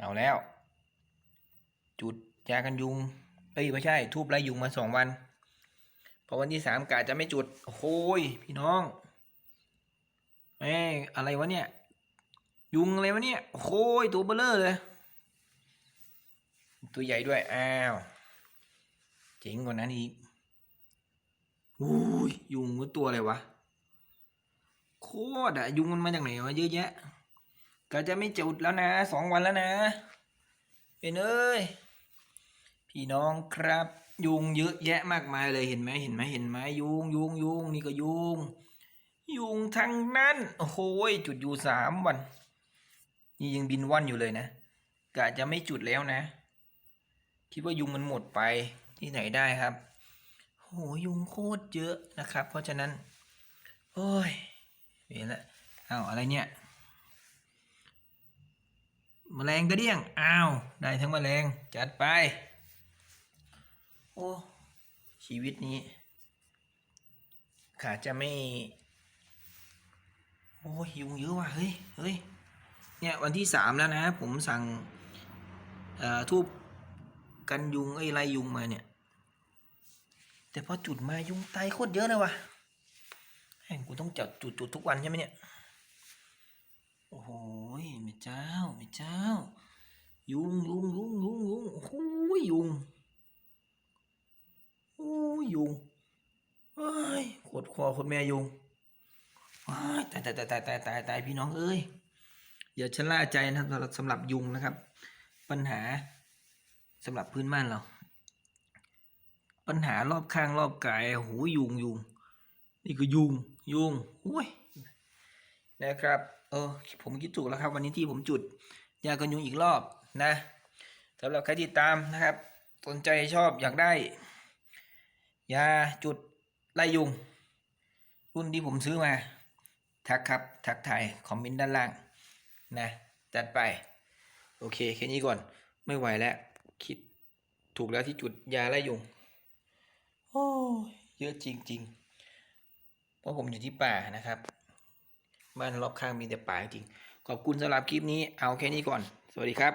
เอาแล้ว จุดยากันยุงเอ้ยไม่ใช่ ทูบไล่ยุงมาสองวัน พอวันที่สามกะจะไม่จุด โอ้โหยพี่น้องแม่อะไรวะเนี่ย ยุงอะไรวะเนี่ย โอ้โหยตัวเบลเลอร์เลย ตัวใหญ่ด้วย อ้าว เจ๋งกว่านั้นอีกอุ้ยยุงตัวอะไรวะ โคตรอะยุงมันมาจากไหนวะเยอะแยะ ก็จะไม่จุดแล้วนะสองวันแล้วนะ เป็นเอ้ย พี่น้องครับ ยุงเยอะแยะมากมายเลยเห็นไหมเห็นไหมเห็นไหมยุงยุงยุงนี่ก็ยุงยุงทั้งนั้นโอ้โหยจุดอยู่สามวัน นี่ยังบินว่อนอยู่เลยนะกะจะไม่จุดแล้วนะ คิดว่ายุงมันหมดไปที่ไหนได้ครับโหยุงโคตรเยอะนะครับ เพราะฉะนั้น โอ้ยเห็นละอ้าวอะไรเนี่ย แมลงกระเดี้ยง อ้าว ได้ทั้งแมลง จัดไป โอ้ ชีวิตนี้ขาจะไม่ โอ้ยยุงเยอะว่ะ เฮ้ย เฮ้ย เนี่ย วันที่สามแล้วนะ ผมสั่งอ่อทูบกันยุงไอ้ไรยุงมาเนี่ย แต่พอจุดมายุงตายโคตรเยอะเลยว่ะแห่งกูต้องจัดจุดจุดทุกวันใช่ไหมเนี่ย โอ้โหม่เจ้าแม่เจ้า ยุงยุงยุงยุงยุงโอ้โหยุงโอ้ยยุงเอ้ยขดคอขดแม่ยุงตายตายตายตายตายตายตายพี่น้องเอ้ยอย่าชะล่าใจนะครับสำหรับยุงนะครับ ปัญหาสำหรับพื้นบ้านเรา ปัญหารอบข้างรอบกายโอ้โหยุงยุงนี่ก็ยุงยุงโอ้ยนะครับ เออผมคิดถูกแล้วครับ วันนี้ที่ผมจุดยากันยุงอีกรอบนะสำหรับใครที่ตามนะครับ สนใจชอบอยากได้ ยาจุดไล่ยุง รุ่นที่ผมซื้อมา ทักครับทักทายคอมเมนต์ด้านล่างนะจัดไป โอเคแค่นี้ก่อนไม่ไหวแล้ว คิดถูกแล้วที่จุดยาไล่ยุงโอ้เยอะจริงๆเพราะผมอยู่ที่ป่านะครับ บ้านรอบข้างมีแต่ป่าจริงขอบคุณสำหรับคลิปนี้เอาแค่นี้ก่อน สวัสดีครับ